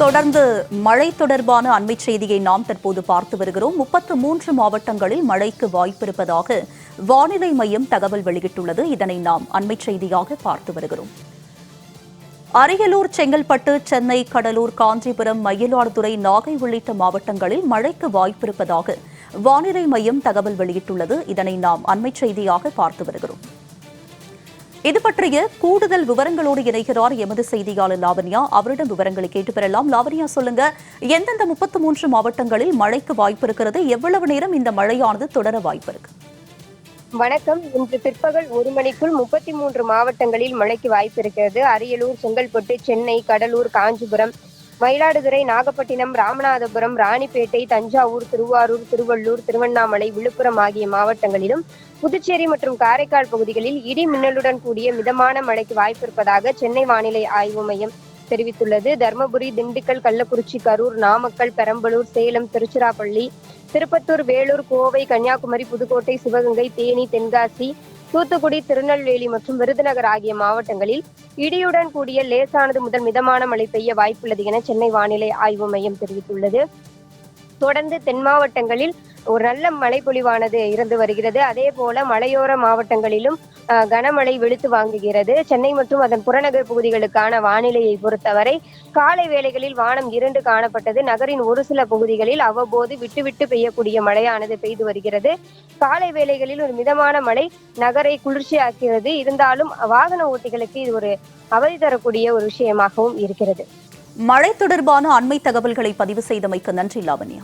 தொடர்ந்து மழை தொடர்பான அண்மை செய்தியை நாம் தற்போது பார்த்து வருகிறோம். முப்பத்து மூன்று மாவட்டங்களில் மழைக்கு வாய்ப்பிருப்பதாக வானிலை மையம் தகவல் வெளியிட்டுள்ளது. இதனை நாம் அண்மை செய்தியாக பார்த்து வருகிறோம். அரியலூர் செங்கல்பட்டு சென்னை கடலூர் காஞ்சிபுரம் மயிலாடுதுறை நாகை உள்ளிட்ட மாவட்டங்களில் மழைக்கு வாய்ப்பிருப்பதாக வானிலை மையம் தகவல் வெளியிட்டுள்ளது. இதனை நாம் அண்மை செய்தியாக பார்த்து வருகிறோம். இது பற்றிய கூடுதல் விவரங்களோடு இணைகிறார் எமது செய்தியாளர் லாவண்யா. அவரிடம் விவரங்களை கேட்டு பெறலாம். லாவண்யா சொல்லுங்க. எந்தெந்த முப்பத்து மூன்று மாவட்டங்களில் மழைக்கு வாய்ப்பு இருக்கிறது? எவ்வளவு நேரம் இந்த மழையானது தொடர வாய்ப்பு இருக்கு? வணக்கம். இன்று பிற்பகல் ஒரு மணிக்குள் முப்பத்தி மூன்று மாவட்டங்களில் மழைக்கு வாய்ப்பு இருக்கிறது. அரியலூர் செங்கல்பட்டு சென்னை கடலூர் காஞ்சிபுரம் மயிலாடுதுறை நாகப்பட்டினம் ராமநாதபுரம் ராணிப்பேட்டை தஞ்சாவூர் திருவாரூர் திருவள்ளூர் திருவண்ணாமலை விழுப்புரம் ஆகிய மாவட்டங்களிலும் புதுச்சேரி மற்றும் காரைக்கால் பகுதிகளில் இடி மின்னலுடன் கூடிய மிதமான மழைக்கு வாய்ப்பு இருப்பதாக சென்னை வானிலை ஆய்வு மையம் தெரிவித்துள்ளது. தருமபுரி திண்டுக்கல் கள்ளக்குறிச்சி கரூர் நாமக்கல் பெரம்பலூர் சேலம் திருச்சிராப்பள்ளி திருப்பத்தூர் வேலூர் கோவை கன்னியாகுமரி புதுக்கோட்டை சிவகங்கை தேனி தென்காசி தூத்துக்குடி திருநெல்வேலி மற்றும் விருதுநகர் ஆகிய மாவட்டங்களில் இடியுடன் கூடிய லேசானது முதல் மிதமான மழை பெய்ய வாய்ப்புள்ளது என சென்னை வானிலை ஆய்வு மையம் தெரிவித்துள்ளது. தொடர்ந்து தென் மாவட்டங்களில் ஒரு நல்ல மழைப்பொழிவானது இருந்து வருகிறது. அதே போல மலையோர மாவட்டங்களிலும் கனமழை வெளுத்து வாங்குகிறது. சென்னை மற்றும் அதன் புறநகர் பகுதிகளுக்கான வானிலையை பொறுத்தவரை காலை வேளைகளில் வானம் இரண்டு காணப்பட்டது. நகரின் ஒரு சில பகுதிகளில் அவ்வப்போது விட்டு விட்டு பெய்யக்கூடிய மழையானது பெய்து வருகிறது. காலை வேளைகளில் ஒரு மிதமான மழை நகரை குளிர்ச்சியாக்கிறது இருந்தாலும் வாகன ஓட்டிகளுக்கு இது ஒரு அவதி தரக்கூடிய ஒரு விஷயமாகவும் இருக்கிறது. மழை தொடர்பான அண்மை தகவல்களை பதிவு செய்தமைக்கு நன்றி லாவண்யா.